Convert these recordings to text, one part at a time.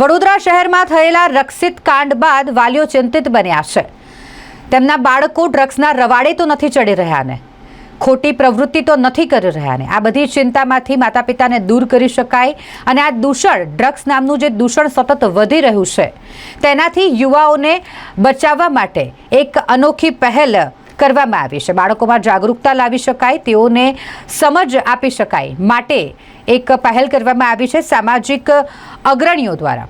વડોદરા શહેરમાં થયેલા રક્ષિત કાંડ બાદ વાલીઓ ચિંતિત બન્યા છે. તેમના બાળકો ડ્રગ્સના રવાડે તો નથી ચડી રહ્યા ને ખોટી પ્રવૃત્તિ તો નથી કરી રહ્યા ને આ બધી ચિંતામાંથી માતા પિતાને દૂર કરી શકાય અને આ દૂષણ ડ્રગ્સ નામનું જે દૂષણ સતત વધી રહ્યું છે, તેનાથી યુવાઓને બચાવવા માટે એક અનોખી પહેલ કરવામાં આવી છે. બાળકોમાં જાગરૂકતા લાવી શકાય, તેઓને સમજ આપી શકાય માટે એક પહેલ કરવામાં આવી છે સામાજિક અગ્રણીઓ દ્વારા.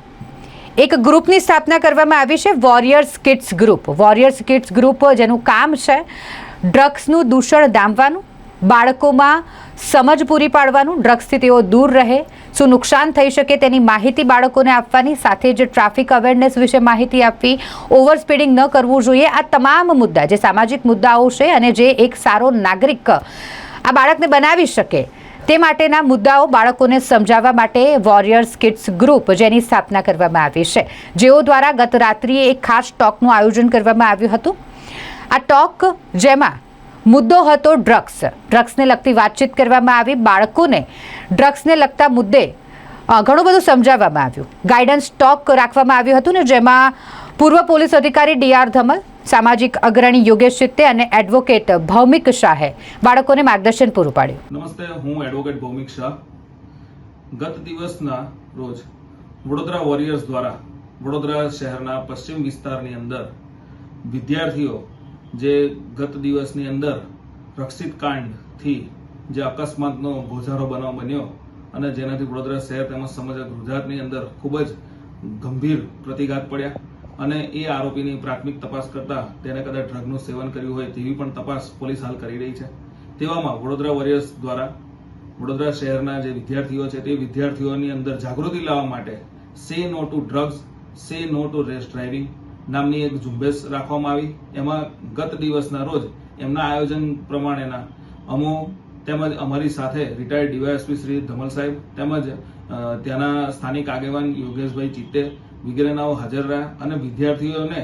એક ગ્રુપની સ્થાપના કરવામાં આવી છે, warriors kids group. Warriors kids group જેનું કામ છે ડ્રગ્સનું દૂષણ દામવાનું. બાળકોમાં સમજ પૂરી પાડવાનું ડ્રગ્સથી તેઓ દૂર રહે. શું નુકસાન થઈ શકે તેની માહિતી બાળકોને આપવાની, સાથે જ ટ્રાફિક અવેરનેસ વિશે માહિતી આપવી ઓવર સ્પીડિંગ ન કરવું જોઈએ. આ તમામ મુદ્દા, જે સામાજિક મુદ્દાઓ છે અને જે એક સારો નાગરિક આ બાળકને બનાવી શકે, તે માટેના મુદ્દાઓ બાળકોને સમજાવવા માટે વોરિયર્સ કિડ્સ ગ્રુપ જેની સ્થાપના કરવામાં આવી છે. જેઓ દ્વારા ગત રાત્રિએ એક ખાસ ટોકનું આયોજન કરવામાં આવ્યું હતું. આ ટોક, જેમાં મુદ્દો હતો ડ્રગ્સ. ડ્રગ્સને લગતી વાતચીત કરવામાં આવી. બાળકોને ડ્રગ્સને લગતા મુદ્દે ઘણું બધું સમજાવવામાં આવ્યું. ગાઈડન્સ ટોક રાખવામાં આવ્યું હતું ને, જેમાં પૂર્વ પોલીસ અધિકારી ડીઆર ધમલ, સામાજિક અગ્રણી યોગેશ ચિત્તે અને એડવોકેટ ભૌમિક શાહે બાળકોને માર્ગદર્શન પૂરું પાડ્યું. નમસ્તે, હું એડવોકેટ ભૌમિક શાહ. ગત દિવસના રોજ વડોદરા વોરિયર્સ દ્વારા વડોદરા શહેરના પશ્ચિમ વિસ્તારની અંદર વિદ્યાર્થીઓ જે ગત દિવસની અંદર રક્ષિત કાંડથી જે અકસ્માતનો ગોઝારો બનાવ બન્યો અને જેનાથી વડોદરા શહેર તેમજ સમગ્ર ગુજરાતની અંદર ખૂબ જ ગંભીર પ્રતિઘાત પડ્યા અને એ આરોપીની પ્રાથમિક તપાસ કરતા તેને કદાચ ડ્રગનું સેવન કર્યું હોય તેવી પણ તપાસ પોલીસ હાલ કરી રહી છે. તેવામાં વડોદરા વોરિયર્સ દ્વારા વડોદરા શહેરના જે વિદ્યાર્થીઓ છે તે વિદ્યાર્થીઓની અંદર જાગૃતિ લાવવા માટે સે નો ટુ ડ્રગ્સ, સે નો ટુ રેસ ડ્રાઇવિંગ નામની એક ઝુંબેશ રાખવામાં આવી. એમાં ગત દિવસના રોજ એમના આયોજન પ્રમાણેના અમો તેમજ અમારી સાથે રિટાયર્ડ ડીવાયએસપી શ્રી ધમલ સાહેબ તેમજ ત્યાંના સ્થાનિક આગેવાન યોગેશભાઈ ચિત્તે વગેરેનાઓ હાજર રહ્યા અને વિદ્યાર્થીઓને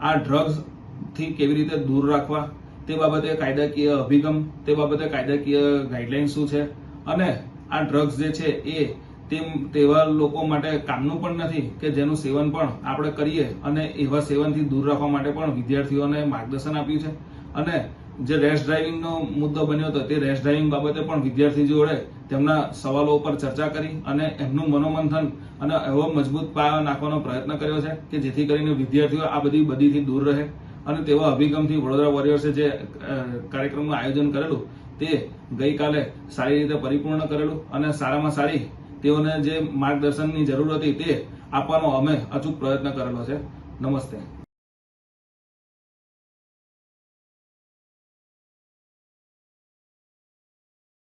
આ ડ્રગ્સથી કેવી રીતે દૂર રાખવા તે બાબતે કાયદાકીય અભિગમ, તે બાબતે કાયદાકીય ગાઈડલાઈન શું છે અને આ ડ્રગ્સ જે છે એ તેમ તેવા લોકો માટે કામનું પણ નથી, કે જેનું સેવન પણ આપણે કરીએ અને એવા સેવનથી દૂર રાખવા માટે પણ વિદ્યાર્થીઓને માર્ગદર્શન આપ્યું છે. અને જે રેશ ડ્રાઇવિંગનો મુદ્દો બન્યો હતો, તે રેશ ડ્રાઇવિંગ બાબતે પણ વિદ્યાર્થી જોડે તેમના સવાલો ઉપર ચર્ચા કરી અને એમનું મનોમંથન અને એવો મજબૂત પાયો નાખવાનો પ્રયત્ન કર્યો છે કે જેથી કરીને વિદ્યાર્થીઓ આ બધી બધીથી દૂર રહે. અને તેવા અભિગમથી વડોદરા વોરિયર્સે જે કાર્યક્રમનું આયોજન કરેલું, તે ગઈકાલે સારી રીતે પરિપૂર્ણ કરેલું અને સારામાં સારી તેઓને જે માર્ગદર્શનની જરૂર હતી તે આપવાનો અમે અચૂક પ્રયત્ન કરેલો છે. નમસ્તે.